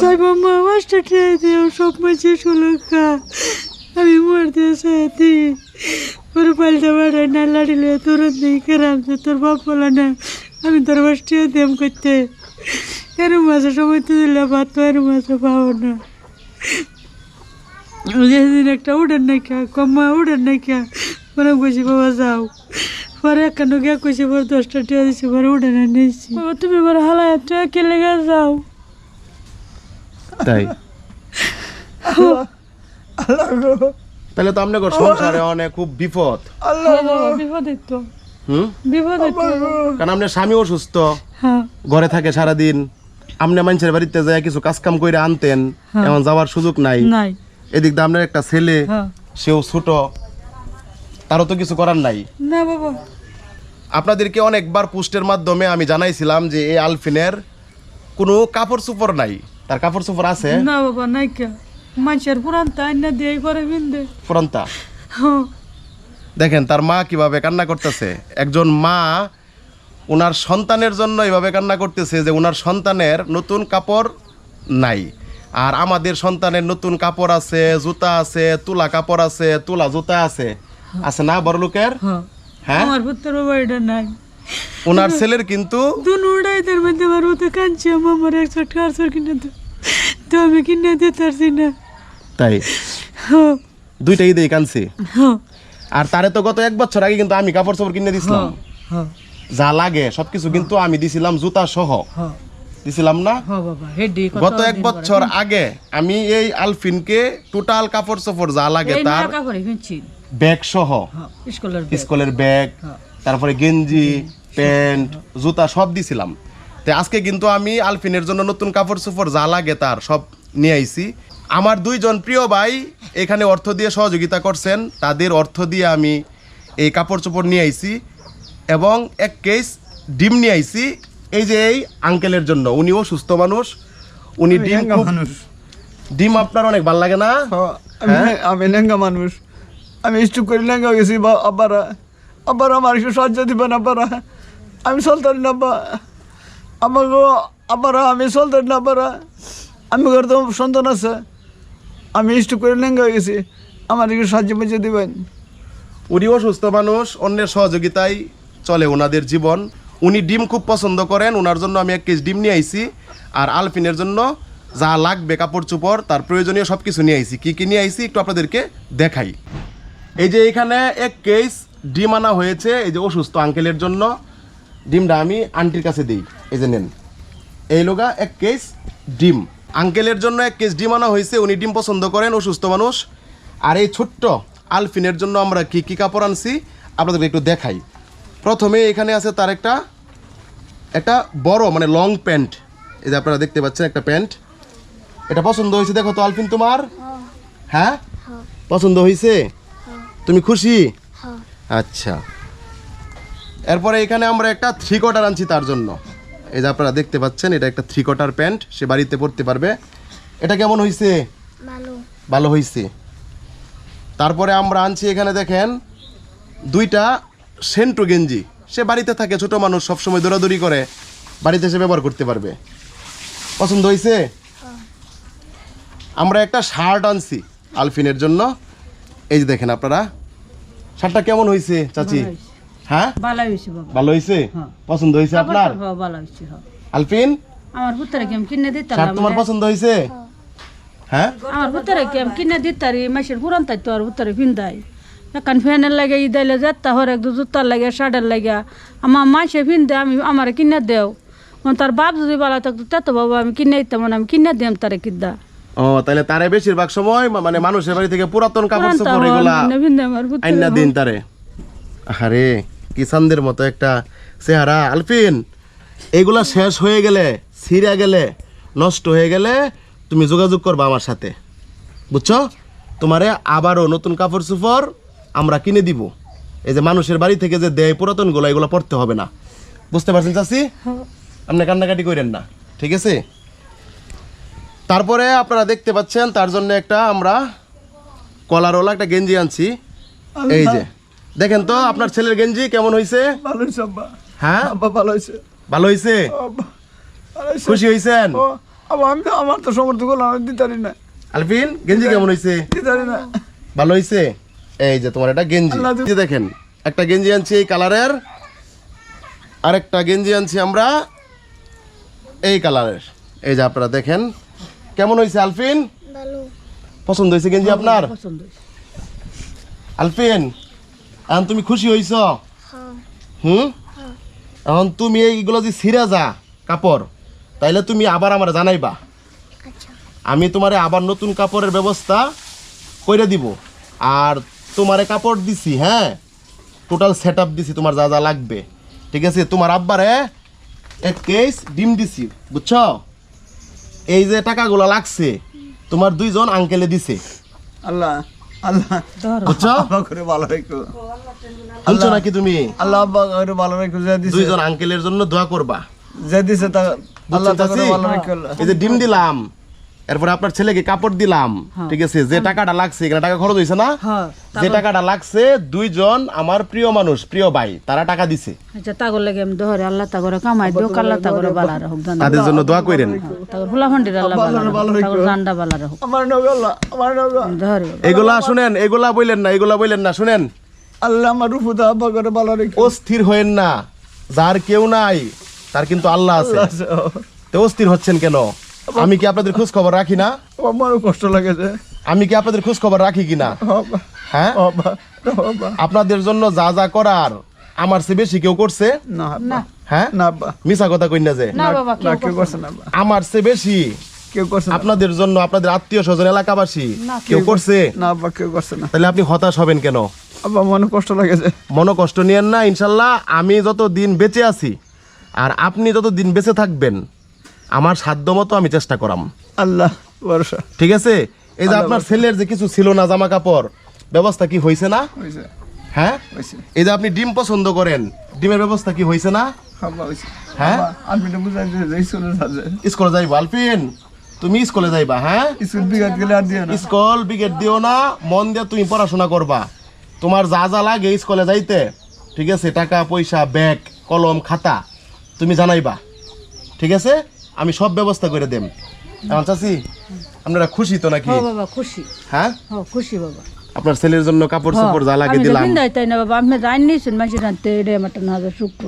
সাই মামা master try দিও সব মাঝে ষোলকা আমি মর দিয়ে সাথে ওর পাল্টা বাড়ায় না লাড়িলে তোর নেই কেরাম যে তোর বাপ বলে না আমি তোর মাস্টার দেম করতে এর মাঝে সময় তো দিলে ভাত তো এর মাঝে পাও না যেদিন একটা উড়ান নাই খা কম্মা উড়ান নাই খা পরে কইছি, বাবা যাও। পরে একান্ন গিয়া কইছি পরে দশটা টিয়া দিছি পরে উড়ান নিয়েছি। বাবা তুমি পরে হালায় টিয়া কেলে গা যাও তাই? তাহলে তো আপনার সংসারে অনেক খুব বিপদ। বাবা বিপদে তো হুম? বিপদে তো কারণ আপনার স্বামী অসুস্থ হ্যাঁ ঘরে থাকে সারাদিন। আপনি মানুষের বাড়িতে যায় কিছু কাজ কাম করে আনতেন হ্যাঁ। এমন যাওয়ার সুযোগ নাই। নাই। এদিক দিয়ে আপনার একটা ছেলে হ্যাঁ। সেও ছোট। তারও তো কিছু করার নাই। না বাবা। আপনাদেরকে অনেকবার পোস্টের মাধ্যমে আমি জানাইছিলাম যে এই আলফিনের কোনো কাপড় চোপড় নাই। তার কাপড় চোপড় আছে না বাবা নাই কে মানুষের পুরান তাই না দিয়ে করে বিন্দে ফ্রন্তা হ্যাঁ দেখেন তার মা কীভাবে কান্না করতেছে? একজন মা ওনার সন্তানের জন্য এভাবে কান্না করতেছে যে ওনার সন্তানের নতুন কাপড় নাই। আর আমাদের সন্তানের নতুন কাপড় আছে জুতা আছে তুলা কাপড় আছে তুলা জুতা আছে। আছে না বড় লোকের? হ্যাঁ। হ্যাঁ? আমার পুত্র বাবা এটা নাই। ওনার ছেলের কিন্তু দুন উড়াই তার মধ্যে আমার মতো কাঁদছি আমার একশো টাকার কিনে তো তো আমি কিনে দিতে পারছি না। তাই? হ্যাঁ। দুইটা ঈদেই কানছি হ্যাঁ। আর তারে তো গত এক বছর আগে কিন্তু আমি কাপড় চোপড় কিনে দিছিলাম। হ্যাঁ যা লাগে সবকিছু কিন্তু আমি দিছিলাম জুতা সহ। দিছিলাম না? গত এক বছর আগে আমি এই আলফিনকে টোটাল কাপড় চোপড় যা লাগে তার ব্যাগ সহ। স্কুলের ব্যাগ। তারপরে গেঞ্জি প্যান্ট জুতা সব দিছিলাম। তো আজকে কিন্তু আমি আলফিনের জন্য নতুন কাপড় চোপড় যা লাগে তার সব নিয়ে আইছি। আমার দুইজন প্রিয় ভাই এখানে অর্থ দিয়ে সহযোগিতা করছেন তাদের অর্থ দিয়ে আমি এই কাপড় চোপড় নিয়ে আইছি এবং এক কেস ডিম নিয়ে আইছি এই যে এই আঙ্কেলের জন্য। উনিও সুস্থ মানুষ উনি ডিম খুব- ডিম আপনার অনেক ভালো লাগে না? আমি হ্যাঁ? লেঙ্গা মানুষ। আমি স্টুক করে লেঙ্গা গেছি বা আব্বারা আব্বারা আমার একটু সাহায্য দিবেন আব্বারা। আমি চলতারি না আব্বা। আমাকে আব্বারা আমি চলতারি না আব্বারা আমি ঘরে তো সন্তান আছে। আমি স্টুক করে লেঙ্গা হয়ে গেছি। আমার সাহায্য মাঝে দিবেন। উনি অসুস্থ মানুষ, অন্যের সহযোগিতায় চলে ওনাদের জীবন। উনি ডিম খুব পছন্দ করেন ওনার জন্য আমি এক কেজি ডিম নিয়ে আইছি। আর আলফিনের জন্য যা লাগবে, কাপড় চোপড়, তার প্রয়োজনীয় সব কিছু নিয়ে আইছি। কী কী নিয়ে আইছি, একটু আপনাদেরকে দেখাই। এই যে এখানে এক কেস ডিম আনা হয়েছে, এই যে অসুস্থ আঙ্কেলের জন্য। ডিমটা আমি আন্টির কাছে দিই এই যে নেন। এই লোগা এক কেস ডিম। আঙ্কেলের জন্য এক কেস ডিম আনা হয়েছে উনি ডিম পছন্দ করেন অসুস্থ মানুষ। আর এই ছোট্ট আলফিনের জন্য আমরা কি কি কাপড় আনছি আপনাদেরকে একটু দেখাই। প্রথমে এখানে আছে তার একটা একটা বড় মানে লং প্যান্ট। এই যে আপনারা দেখতে পাচ্ছেন একটা প্যান্ট। এটা পছন্দ হয়েছে দেখো তো আলফিন তোমার? হ্যাঁ। পছন্দ হয়েছে? তুমি খুশি? আচ্ছা। এরপরে এখানে আমরা একটা থ্রি কোয়ার্টার আনছি তার জন্য। এই যে আপনারা দেখতে পাচ্ছেন এটা একটা থ্রি কোয়ার্টার প্যান্ট সে বাড়িতে পরতে পারবে। এটা কেমন হয়েছে ভালো। ভালো হয়েছে তারপরে আমরা আনছি এখানে দেখেন দুইটা সেন্টু গেঞ্জি। সে বাড়িতে থাকে ছোট মানুষ সবসময় দৌড়াদৌড়ি করে। বাড়িতে সে ব্যবহার করতে পারবে। পছন্দ হয়েছে আমরা একটা শার্ট আনছি আলফিনের জন্য। এই যে দেখেন আপনারা। শার্টটা কেমন হয়েছে চাচি। হ্যাঁ? ভালো হয়েছে বাবা। ভালো হ্যাঁ। পছন্দ হয়েছে আপনার? হ্যাঁ ভালো হ্যাঁ আলফিন? আমার পুত্রে কেম কিনে দিতাম শার্ট তোমার পছন্দ হয়েছে? হ্যাঁ? আমার পুত্রে কেম কিনে দিতারি মাসের পুরান তাই তো আর পুত্রে এখন ফ্যানের লাগে ইদাইলে যেতে হর এক দু জুতার লাগে শার্টের লাগে। আমার মাসে পিন্দে আমি আমার কিনে দেও। তার বাপ যদি ভালো থাকতো তে তো বাবা আমি কিনে দিতাম মানে আমি কিনে দিতাম তারে কিদ্দা। ও তাহলে তারে বেশিরভাগ সময় মানে মানুষের বাড়ি থেকে পুরাতন কাপড় চোপড় এগুলা আইনা দিন তারে। আরে কিষানদের মতো একটা চেহারা। আলফিন এগুলা শেষ হয়ে গেলে ছিঁড়া গেলে নষ্ট হয়ে গেলে তুমি যোগাযোগ করবা আমার সাথে। বুঝছ? তোমারে আবারও নতুন কাপড় চোপড় আমরা কিনে দিব। এই যে মানুষের বাড়ি থেকে যে দেয় পুরাতনগুলো এগুলো পড়তে হবে না। বুঝতে পারছেন চাষি আপনি কান্নাকাটি করেন না ঠিক আছে? তারপরে আপনারা দেখতে পাচ্ছেন তার জন্য একটা আমরা কলারওয়ালা একটা গেঞ্জি আনছি। এই যে। দেখেন তো আপনার ছেলের গেঞ্জি কেমন হয়েছে ভালো হয়েছে আব্বা। হ্যাঁ? আব্বা ভালো হয়েছে ভালো হয়েছে। খুশি হয়েছেন আবার আমি তো- আমার তো সমর্থ করলাম আমি দিতে পারি না। আলফিন গেঞ্জি কেমন হয়েছে দিতে পারি না। ভালো হয়েছে এই যে তোমার এটা গেঞ্জি। যে দেখেন একটা গেঞ্জি আনছি এই কালারের আরেকটা গেঞ্জি আনছি আমরা এই কালারের। এই যে আপনারা দেখেন কেমন হয়েছে আলফিন? পছন্দ হয়েছে গেঞ্জি আপনার? হয়েছে। আলফিন এখন তুমি খুশি হইছ? হুম? এখন তুমি এইগুলো যে ছিঁড়া যা কাপড় তাইলে তুমি আবার আমার জানাইবা। আমি তোমারে আবার নতুন কাপড়ের ব্যবস্থা করে দিব। আর তোমারে কাপড় দিছি হ্যাঁ? টোটাল সেট আপ দিছি তোমার যা যা লাগবে। ঠিক আছে? তোমার আব্বারে এক কেস ডিম দিছি বুঝছ? এই যে টাকাগুলো লাগছে তোমার দুইজন আঙ্কেলে দিছে। আল্লাহ। আল্লাহ বুঝছ আব্বা করে ভালো রেখো। শুনছো নাকি তুমি? আল্লাহ আব্বা করে ভালো রেখো যে দিছে। দুইজন আঙ্কেলের জন্য দোয়া করবা। যে দিছে তা আল্লাহ বুঝছ তা করে চাচি? ভালো রেখো এই যে ডিম দিলাম। এরপরে আপনার ছেলেকে কাপড় দিলাম। ঠিক আছে? যে টাকাটা লাগছে এখানে টাকা খরচ হয়েছে না? হ্যাঁ যে টাকাটা লাগছে দুইজন আমার প্রিয় মানুষ প্রিয় ভাই তারা টাকা দিছে। আচ্ছা তাগর লাগে আমি দহরে আল্লাহ তাগরে কামাই দিও আল্লাহ তাগরে বালা রাখুক তাদের জন্য দোয়া করেন তাগর ফুলা ফান্ডির আল্লাহ বালা তাগর জান্ডা বালা রাখুক আমার নগর আল্লাহ আমার দহরে এগুলা শুনেন এগুলা বললেন না এগুলা বললেন না শুনেন। আল্লাহ আমার রূপদা রেখো অস্থির হয়েন না যার কেউ নাই তার কিন্তু আল্লাহ আছে। তো অস্থির হচ্ছেন কেন? আমি কি আপনাদের খোঁজ খবর রাখি না? আমারও কষ্ট লাগেছে আমি কি আপনাদের খোঁজ খবর রাখি কিনা? হ্যাঁ? আপনাদের জন্য যা যা করার আমার চেয়ে বেশি কেউ করছে? না হ্যাঁ? না মিছা কথা কই না যে। না বাবা না কেউ করছে না আব্বা আমার চেয়ে বেশি কেউ করছে আপনাদের জন্য আপনাদের আত্মীয় স্বজন এলাকাবাসী কেউ করছে? না। আব্বা কেউ করছে না। তাহলে আপনি হতাশ হবেন কেন? মনে কষ্ট লাগেছে মনো কষ্ট নিয়েন না ইনশাল্লাহ আমি যত দিন বেঁচে আছি আর আপনি যত দিন বেঁচে থাকবেন আমার সাধ্য মতো আমি চেষ্টা করাম। আল্লাহ ভরসা। ঠিক আছে? এই যে আপনার ছেলের যে কিছু ছিল না জামা কাপড় ব্যবস্থা কি হয়েছে না? হ্যাঁ? এই যে আপনি ডিম পছন্দ করেন ডিমের ব্যবস্থা কি হয়েছে না? হ্যাঁ? স্কুলে যাইবা আলপিন তুমি স্কুলে যাইবা হ্যাঁ? স্কুল বিঘাত গেলে আর দিও না। স্কুল বিগেট দিও না মন দিয়ে তুমি পড়াশোনা করবা। তোমার যা যা লাগে স্কুলে যাইতে। ঠিক আছে? টাকা পয়সা ব্যাগ কলম খাতা তুমি জানাইবা। ঠিক আছে? আমি সব ব্যবস্থা করে দেম। এখন চাচি আপনারা খুশি তো নাকি? বাবা খুশি। হ্যাঁ? খুশি বাবা। আপনার ছেলের জন্য কাপড় চোপড় যা লাগে দিলাম। বিন্দাই তাই না বাবা? আমি জানি নিয়েছেন মাসি রানতে রে আমার হাজার শুক্র।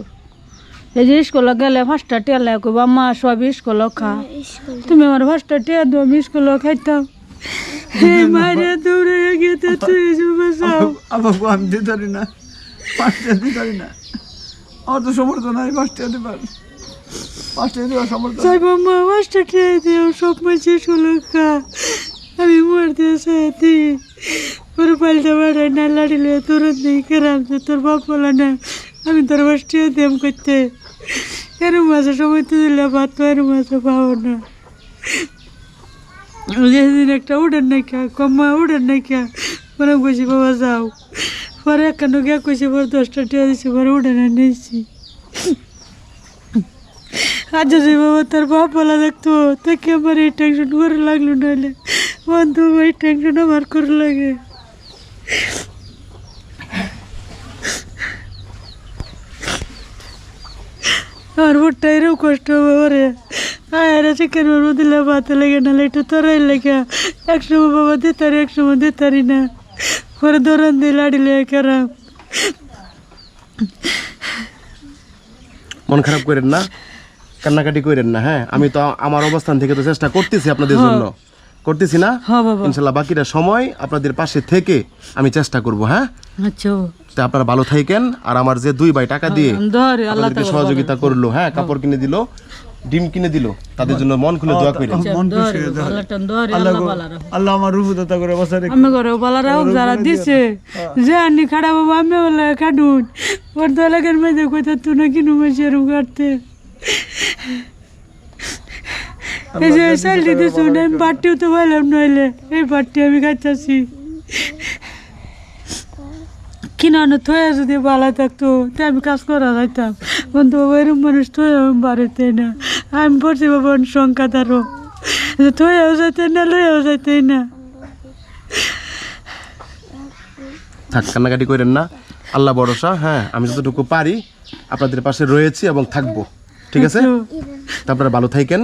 এই যে স্কুলে গেলে পাঁচটা টেলা কইব মা সব স্কুল খা। তুমি আমার পাঁচটা টিয়া দো আমি স্কুল খাইতাম। এই মারে দৌড়ে গিয়ে তো তুই বাসাও আব্বা গো, আমি দিতে পারি না। পাঁচটা দিতে পারি না। আমার তো সমর্থ নাই পাঁচটা দিবার। পাঁচটা বাবা পাঁচটা টিয়া দিও সব মাসে ষোলো খা আমি মর দিয়ে সাথে ওর পাল্টা বাড়াই না লাড়িলে তোর কেরাম যে তোর বাপ না, আমি তোর পাঁচটিয়া দেম করতে। এর মাঝে সময় তো দিলে ভাত এর মাঝে পাও না। যেদিন একটা উড়েন নাই খা, কম্মা উড়েন নাই খা পরে কইছি, বাবা যাও। পরে একান্ন গিয়া কইছি পরে দশটা টিয়া দিছি পরে উড়েন নিয়েছি আজ যদি বাবা তার বাপ বলা দেখতো তাকে আমার এই টেনশন করে লাগল নাহলে। বন্ধু এই টেনশন আমার করে লাগে। আমার বুটটা এরকম কষ্ট হবে রে আয়ারে চিকেন ওর দিলে ভাতে লেগে না একটু তরাই লেগে এক সময় বাবা দিতারি এক সময় দিতারি না। পরে দৌড়ান দিয়ে লাড়িলে কেরাম মন খারাপ করেন না? কান্নাকাটি করেন না হ্যাঁ? আমি তো আমার অবস্থান থেকে তো চেষ্টা করতেছি আপনাদের জন্য। করতেছি না? হ্যাঁ ইনশাল্লাহ বাকিটা সময় আপনাদের পাশে থেকে আমি চেষ্টা করব হ্যাঁ? আচ্ছা। আপনারা ভালো থাকেন আর আমার যে দুই ভাই টাকা দিয়ে আপনাদেরকে সহযোগিতা করল হ্যাঁ? কাপড় কিনে দিল ডিম কিনে দিল তাদের জন্য মন খুলে দোয়া মন হয়ে যায়। আল্লাহ আমার রূপদাতা করে বসা রেখে আমি ঘরে বালা রাখুক যারা দিছে। যে আনি খাড়া বাবা আমি বলে কাটুন ওর এলাকার মেয়েদের কোথাও তুই না কিনু মাসে কাটতে এই যে আমি তো পাইলাম নইলে এই পাট্টি আমি খাইতেছি। কিনানো থয়ে যদি ভালো থাকতো তা আমি কাজ করা যাইতাম। বন্ধু বাবা এরকম মানুষ থয়ে আমি বাড়িতে না। আমি পড়ছি বাবা সংখ্যা তারও থয়েও যাইতে না লইয়াও যাইতে না। থাক কান্নাকাটি করেন না। আল্লাহ ভরসা হ্যাঁ আমি যতটুকু পারি আপনাদের পাশে রয়েছি এবং থাকব। ঠিক আছে? তারপরে আপনারা ভালো থাকেন।